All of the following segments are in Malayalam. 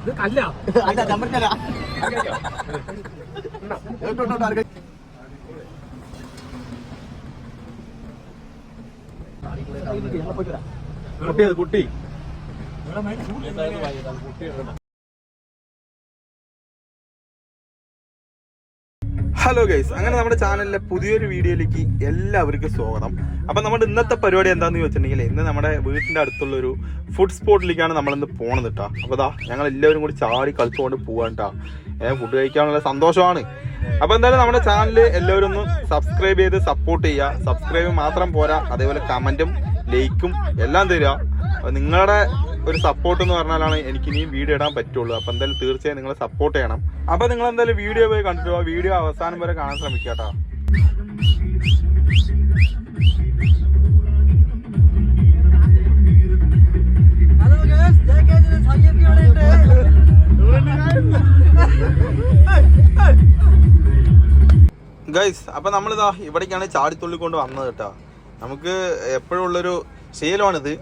ഇത് കല്ല കുട്ടി കുട്ടി. ഹലോ ഗൈസ് അങ്ങനെ നമ്മുടെ ചാനലിലെ പുതിയൊരു വീഡിയോയിലേക്ക് എല്ലാവർക്കും സ്വാഗതം. അപ്പം നമ്മുടെ ഇന്നത്തെ പരിപാടി എന്താണെന്ന് ചോദിച്ചിട്ടുണ്ടെങ്കിൽ ഇന്ന് നമ്മുടെ വീട്ടിന്റെ അടുത്തുള്ള ഒരു ഫുഡ് സ്പോട്ടിലേക്കാണ് നമ്മളിന്ന് പോണത് കേട്ടോ അപ്പോൾ ദാ ഞങ്ങൾ എല്ലാവരും കൂടി ചാടി കളിച്ചുകൊണ്ട് പോകാൻ കേട്ടോ ഫുഡ് കഴിക്കാനുള്ള സന്തോഷമാണ്. അപ്പോൾ എന്തായാലും നമ്മുടെ ചാനൽ എല്ലാവരും ഒന്ന് സബ്സ്ക്രൈബ് ചെയ്ത് സപ്പോർട്ട് ചെയ്യുക. സബ്സ്ക്രൈബ് മാത്രം പോരാ അതേപോലെ കമന്റും ലൈക്കും എല്ലാം തരിക. നിങ്ങളുടെ ഒരു സപ്പോർട്ട് എന്ന് പറഞ്ഞാലാണ് എനിക്ക് ഇനിയും വീഡിയോ ഇടാൻ പറ്റുള്ളൂ. അപ്പൊ എന്തായാലും തീർച്ചയായും നിങ്ങൾ സപ്പോർട്ട് ചെയ്യണം. അപ്പൊ നിങ്ങൾ എന്തായാലും വീഡിയോ പോയി കണ്ടിട്ട് ആ വീഡിയോ അവസാനം വരെ കാണാൻ ശ്രമിക്കുക കേട്ടോ. ഗൈസ് അപ്പൊ നമ്മളിതാ ഇവിടേക്കാണ് ചാടിത്തുള്ളിക്കൊണ്ട് വന്നത് കേട്ടോ. നമുക്ക് എപ്പോഴും ഉള്ളൊരു ശീലമാണിത്.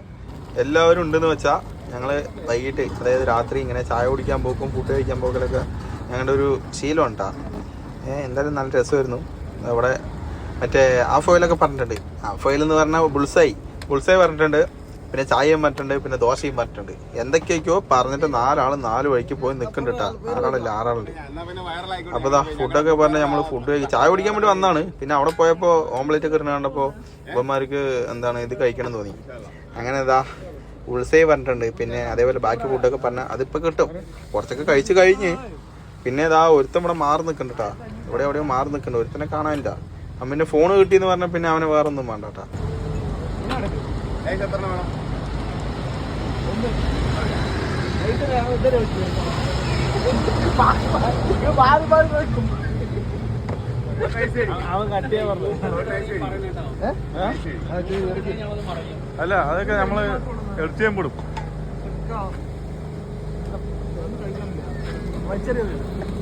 എല്ലാവരും ഉണ്ടെന്ന് വെച്ചാൽ ഞങ്ങൾ വൈകിട്ട് അതായത് രാത്രി ഇങ്ങനെ ചായ കുടിക്കാൻ പോക്കും ഫുഡ് കഴിക്കാൻ പോക്കലൊക്കെ ഞങ്ങളുടെ ഒരു ശീലം ഉണ്ടാ എന്തായാലും നല്ല രസമായിരുന്നു. അവിടെ മറ്റേ ആ ഫോയിലൊക്കെ പറഞ്ഞിട്ടുണ്ട്. ആ ഫോയിൽ എന്ന് പറഞ്ഞാൽ ബുൾസായി. ബുൾസായി പറഞ്ഞിട്ടുണ്ട്. പിന്നെ ചായയും പറഞ്ഞിട്ടുണ്ട് പിന്നെ ദോശയും പറഞ്ഞിട്ടുണ്ട്. എന്തൊക്കെയൊക്കെയോ പറഞ്ഞിട്ട് നാലാൾ നാല് വഴിക്ക് പോയി നിൽക്കുന്നുണ്ട് കേട്ടോ നാലാളല്ല ആറാളുണ്ട്. അപ്പോൾ ഇതാ ഫുഡൊക്കെ പറഞ്ഞ് നമ്മൾ ഫുഡ് കഴിക്കും ചായ കുടിക്കാൻ വേണ്ടി വന്നാണ്. പിന്നെ അവിടെ പോയപ്പോൾ ഓംലെറ്റ് ഒക്കെ ഇടുന്ന കണ്ടപ്പോ ഇവന്മാർക്ക് എന്താണ് ഇത് കഴിക്കണം തോന്നി. അങ്ങനെ ഇതാ ഉൾസേ പറഞ്ഞിട്ടുണ്ട് പിന്നെ അതേപോലെ ബാക്കി ഫുഡൊക്കെ പറഞ്ഞാൽ അതിപ്പോൾ കിട്ടും കുറച്ചൊക്കെ കഴിച്ച് കഴിഞ്ഞ് പിന്നെ ഇതാ ഒരുത്തൻ ഇവിടെ മാറി നിൽക്കുന്നുണ്ട് കേട്ടോ ഇവിടെ എവിടെയോ മാറി നിൽക്കുന്നുണ്ട് ഒരുത്തനെ കാണാനില്ല അമ്മന്റെ ഫോൺ കിട്ടിയെന്ന് പറഞ്ഞാൽ പിന്നെ അവനെ വേറെ ഒന്നും വേണ്ട കേട്ടാ അവൻ കട്ടിയാ അല്ല അതൊക്കെ നമ്മൾ ഇറച്ചിയും പെടും നിങ്ങക്ക്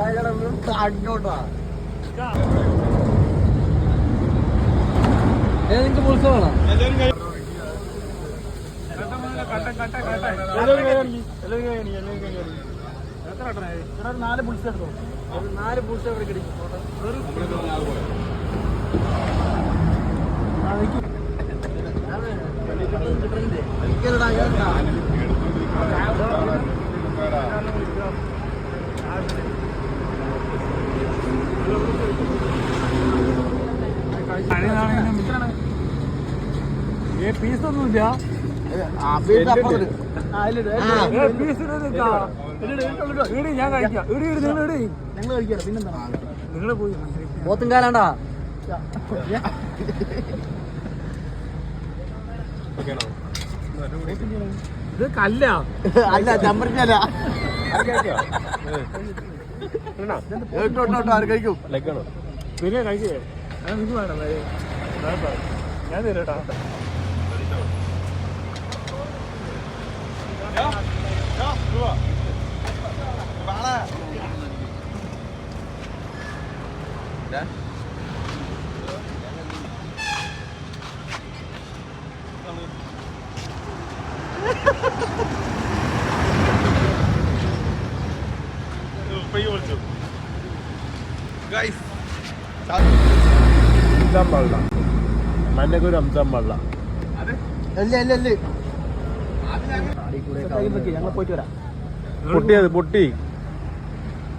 എല്ലാവരും വേണം എല്ലാവരും പുളിസ എല്ലാവരും പുളിസ ആ പീസ് ഞാൻ കഴിക്കാം ഇടി ഇടി നിങ്ങൾ ഇടി ഞങ്ങൾ കഴിക്കാം പിന്നെന്താ നിങ്ങൾ പോയി പോത്തും കാലാണ്ടാ? ഇത് കല്ല. അല്ല ചമ്മറിക്കല്ല കഴിക്കും? പിന്നെ കഴിക്കേ. നിങ്ങൾക്ക് വേണം. ഞാൻ തരാട്ടാ മന്നക്കൊരു അംസം അല്ല അല്ല അല്ല ഞങ്ങൾ പോയിട്ട് വരാം പൊട്ടി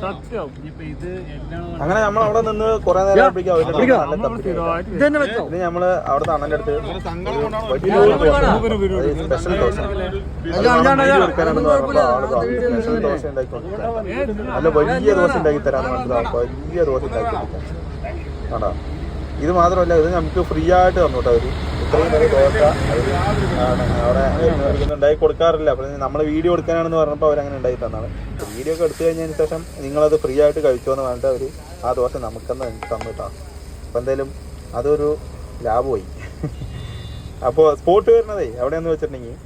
സത്യം അങ്ങനെ നമ്മൾ അവിടെ നിന്ന് കുറെ നേരം ഇത് നമ്മൾ അവിടുത്തെ അണ്ണന്റെ അടുത്ത് സ്പെഷ്യൽ ദോശ. സ്പെഷ്യൽ ദോശ ഉണ്ടാക്കി നല്ല വലിയ ദോശ ഉണ്ടാക്കി തരാന്ന് പറഞ്ഞത് വലിയ ദോശ ഉണ്ടാക്കി കൊടുക്കാം ഇത് മാത്രമല്ല ഇത് നമുക്ക് ഫ്രീ ആയിട്ട് തന്നു കേട്ടോ അവർ. ഇത്രയും വലിയ ദോശ അവിടെ ഉണ്ടാക്കി കൊടുക്കാറില്ല. അപ്പോൾ നമ്മൾ വീഡിയോ എടുക്കാനാണെന്ന് പറഞ്ഞപ്പോൾ അവരങ്ങനെ ഉണ്ടാക്കി തന്നാണ്. വീഡിയോ ഒക്കെ എടുത്തു കഴിഞ്ഞതിന് ശേഷം നിങ്ങളത് ഫ്രീ ആയിട്ട് കഴിച്ചോ എന്ന് പറഞ്ഞിട്ട് അവർ ആ ദോശ നമുക്കെന്ന് തന്നിട്ടാണ് അപ്പോൾ എന്തായാലും അതൊരു ലാഭമായി. അപ്പോൾ സ്പോട്ട് വരുന്നതേ എവിടെയാന്ന് വെച്ചിട്ടുണ്ടെങ്കിൽ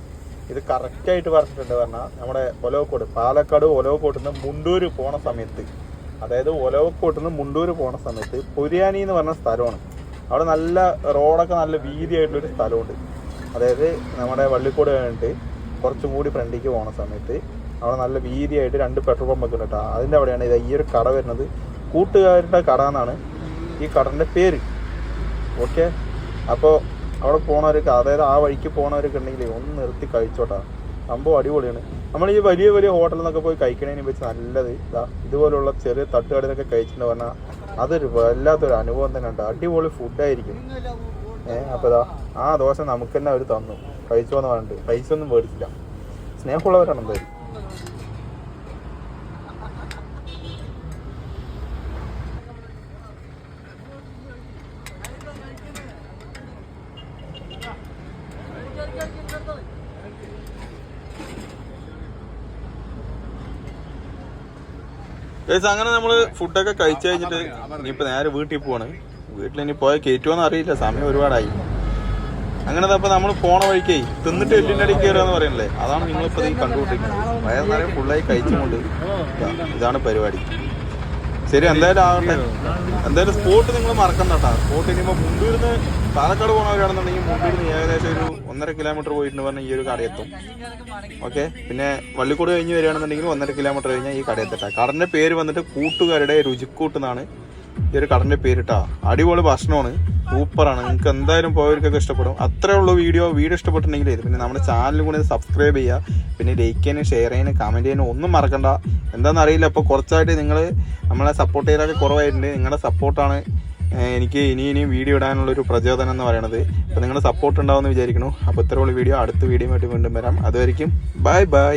ഇത് കറക്റ്റായിട്ട് പറഞ്ഞിട്ടുണ്ട് പറഞ്ഞാൽ നമ്മുടെ ഒലവക്കോട് പാലക്കാട് ഒലവക്കോട്ടിൽ നിന്ന് മുണ്ടൂര് പോണ സമയത്ത് അതായത് ഒലവക്കോട്ടിൽ നിന്ന് മുണ്ടൂര് പോണ സമയത്ത് പൊരിയാനി എന്ന് പറഞ്ഞ സ്ഥലമാണ്. അവിടെ നല്ല റോഡൊക്കെ നല്ല വീതിയായിട്ടുള്ളൊരു സ്ഥലമുണ്ട്. അതായത് നമ്മുടെ വള്ളിക്കോട് കഴിഞ്ഞിട്ട് കുറച്ചും കൂടി ഫ്രണ്ടിലേക്ക് പോകുന്ന സമയത്ത് അവിടെ നല്ല വീതിയായിട്ട് രണ്ട് പെട്രോൾ പമ്പൊക്കെ ഉണ്ട് കേട്ടോ അതിന്റെ അവിടെയാണ് ഇത് ഈ ഒരു കട വരുന്നത്. കൂട്ടുകാരുടെ കട എന്നാണ് ഈ കടന്റെ പേര്. ഓക്കെ? അപ്പോൾ അവിടെ പോണവർക്ക് അതായത് ആ വഴിക്ക് പോണവരൊക്കെ ഉണ്ടെങ്കിൽ ഒന്ന് നിർത്തി കഴിച്ചോട്ടാ. സംഭവം അടിപൊളിയാണ്. നമ്മൾ ഈ വലിയ വലിയ ഹോട്ടലിൽ നിന്നൊക്കെ പോയി കഴിക്കണതിനെ വെച്ച് നല്ലത്. ഇതാ ഇതുപോലുള്ള ചെറിയ തട്ടുകടയിലൊക്കെ കഴിച്ചിട്ടുണ്ട് പറഞ്ഞാൽ അതൊരു വല്ലാത്തൊരു അനുഭവം തന്നെ ഉണ്ട്. അടിപൊളി ഫുഡായിരിക്കും ഏഹ് അപ്പോൾ ഇതാ ആ ദോശ നമുക്ക് തന്നെ അവർ തന്നു. കഴിച്ചോന്ന് പറഞ്ഞിട്ട്. പൈസ ഒന്നും മേടിച്ചില്ല. സ്നേഹമുള്ളവരാണ് എന്തായാലും. അങ്ങനെ നമ്മൾ ഫുഡൊക്കെ കഴിച്ചു കഴിഞ്ഞിട്ട് ഇനിയിപ്പോ നേരെ വീട്ടിൽ പോവാണ്. വീട്ടിൽ ഇനി പോയാൽ കയറ്റുമോന്ന് അറിയില്ല സമയം ഒരുപാടായി. അങ്ങനെ അപ്പൊ നമ്മൾ പോണ വഴിക്കേ തിന്നിട്ട് എല്ലിന്റെ അടി കയറുക എന്ന് പറയണല്ലേ അതാണ് നിങ്ങളിപ്പോ ഈ കണ്ടുകൊണ്ടിരിക്കുന്നത്. വയറ് നിറയെ ഫുള്ളായി കഴിച്ചുകൊണ്ട് ഇതാണ് പരിപാടി. ശരി എന്തായാലും ആവട്ടെ. എന്തായാലും സ്പോട്ട് നിങ്ങൾ മറക്കണ്ട സ്പോട്ട് ഇനിയിപ്പോ മുണ്ടൂരിന്ന് പാലക്കാട് പോണവരാണെന്നുണ്ടെങ്കിൽ മുണ്ടൂരിന്ന് ഏകദേശം ഒരു ഒന്നര കിലോമീറ്റർ പോയിട്ട് പറഞ്ഞാൽ ഈ ഒരു കടയെത്തും ഓക്കെ പിന്നെ വള്ളിക്കൂട് കഴിഞ്ഞ് വരികയാണെന്നുണ്ടെങ്കിൽ ഒന്നര കിലോമീറ്റർ കഴിഞ്ഞാൽ ഈ കടയെത്തട്ടെ കടന്റെ പേര് വന്നിട്ട് കൂട്ടുകാരുടെ രുചിക്കൂട്ട് എന്നാണ് ഈ ഒരു കടന്റെ പേരിട്ടാ അടിപൊളി ഭക്ഷണമാണ്. സൂപ്പറാണ് നിങ്ങൾക്ക് എന്തായാലും പോയവർക്കൊക്കെ ഇഷ്ടപ്പെടും. അത്രേ ഉള്ളൂ വീഡിയോ. വീഡിയോ ഇഷ്ടപ്പെട്ടിട്ടുണ്ടെങ്കിൽ പിന്നെ നമ്മുടെ ചാനൽ കൂടി സബ്സ്ക്രൈബ് ചെയ്യുക. പിന്നെ ലൈക്ക് ചെയ്യാനും ഷെയർ ചെയ്യാനും കമന്റ് ചെയ്യാനും ഒന്നും മറക്കണ്ട. എന്താണെന്ന് അറിയില്ല. കുറച്ചായിട്ട് നിങ്ങൾ നമ്മളെ സപ്പോർട്ട് ചെയ്താലൊക്കെ കുറവായിട്ടുണ്ട്. നിങ്ങളുടെ സപ്പോർട്ടാണ് എനിക്ക് ഇനി ഇനിയും വീഡിയോ ഇടാനുള്ളൊരു പ്രചോദനം എന്ന് പറയുന്നത് അപ്പോൾ നിങ്ങളുടെ സപ്പോർട്ട് ഉണ്ടാവുമെന്ന് വിചാരിക്കുന്നു. അപ്പോൾ ഇത്രയുള്ള വീഡിയോ. അടുത്ത വീഡിയോ ആയിട്ട് വീണ്ടും വരാം. അതുവരെയും ബൈ ബൈ